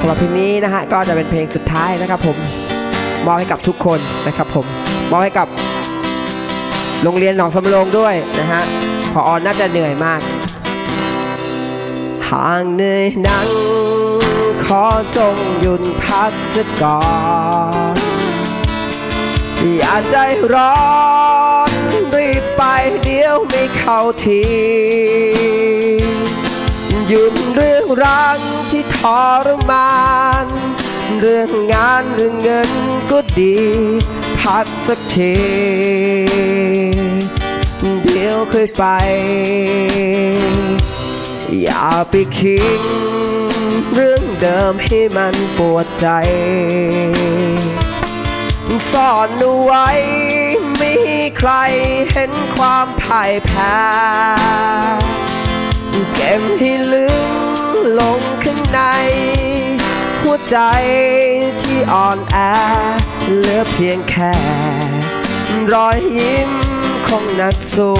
สำหรับเพลงนี้นะฮะก็จะเป็นเพลงสุดท้ายนะครับผมมอบให้กับทุกคนนะครับผมมอบให้กับโรงเรียนหนองสำโรงด้วยนะฮะพออน่าจะเหนื่อยมากห่ากเหนื่อยนังขอจงหยุดพักสักก่อนอย่าใจร้อนรีบไปเดี๋ยวไม่เข้าที ยุดเรื่องรังที่ทรมาน เรื่องงานเรื่องเงินก็ดี พักสักทีเดี๋ยวค่อยไป อย่าไปคิดเรื่องเดิมให้มันปวดใจซ่อนเอาไว้ไม่ให้ใครเห็นความพ่ายแพ้ ใจที่อ่อนแอเหลือเพียงแค่ รอยยิ้มของนักสู้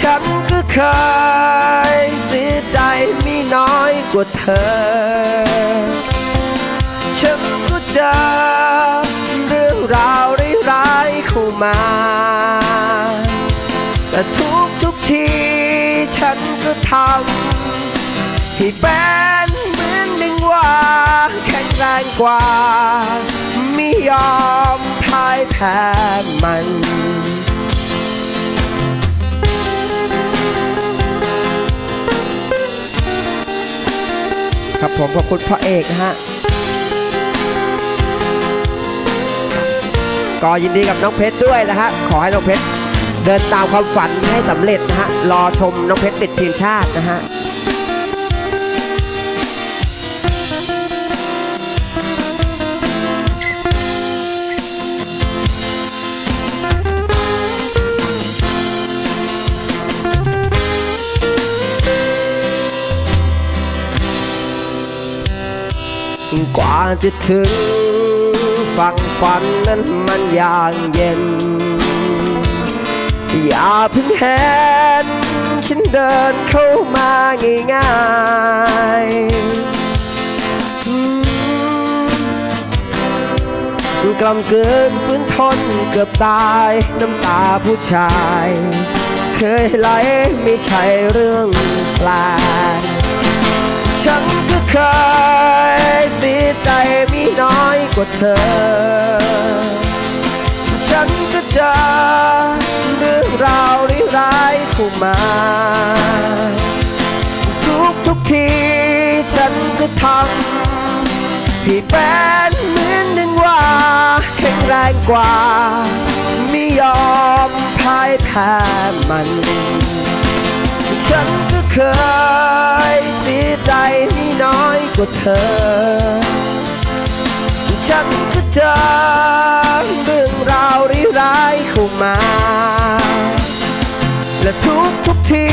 ฉันก็เคยเสียใจไม่น้อยกว่าเธอ ฉันก็เจอเรื่องราวร้ายๆเข้ามา แต่ทุกทุกทีฉันก็ทำที่เป็น นหนึ่งว่าแข็งแรงกว่า ไม่ยอมพ่ายแพ้มันครับผมขอบคุณพ่อเอกนะฮะ ก็ยินดีกับน้องเพชรด้วยนะฮะ ขอให้น้องเพชรเดินตามความฝันให้สำเร็จนะฮะ รอชมน้องเพชรติดทีมชาตินะฮะ กว่าจะถึงฝั่งฝันนั้นมันอย่างเย็น อย่าเพิ่งเห็นฉันเดินเข้ามาง่ายๆอืมกลำเกินฟื้นทนเกือบตายน้ำตาผู้ชาย เคยไหลไม่ใช่เรื่องแปลกฉันก็เคย ใจมีน้อยกว่าเธอ ฉันก็เจอเรื่องราวร้ายๆเข้ามา ทุกทุกทีฉันก็ทำที่เป็นเหมือนหนึ่งว่าแข็งแรงกว่า ไม่ยอมพ่ายแพ้มัน ฉันก็เคย ว่าเธอ ฉันก็เจอเรื่องราวร้ายๆเข้ามา และทุกทุกที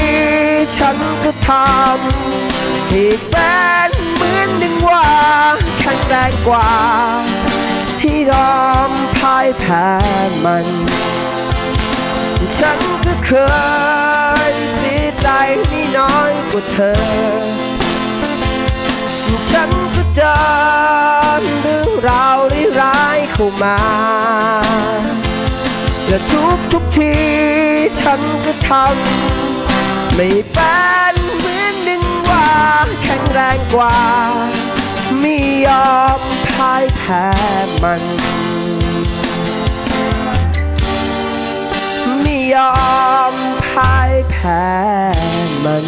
ฉันก็ทำที่เป็นเหมือนหนึ่งว่าแข็งแรงกว่า ที่ยอมพ่ายแพ้มันฉันก็เคยเสียใจไม่น้อยกว่าเธอ มา และทุกทุกทีฉันก็ทำไม่เป็นเหมือนหนึ่งว่าแข็งแรงกว่า ไม่ยอมพ่ายแพ้มันไม่ยอมพ่ายแพ้มัน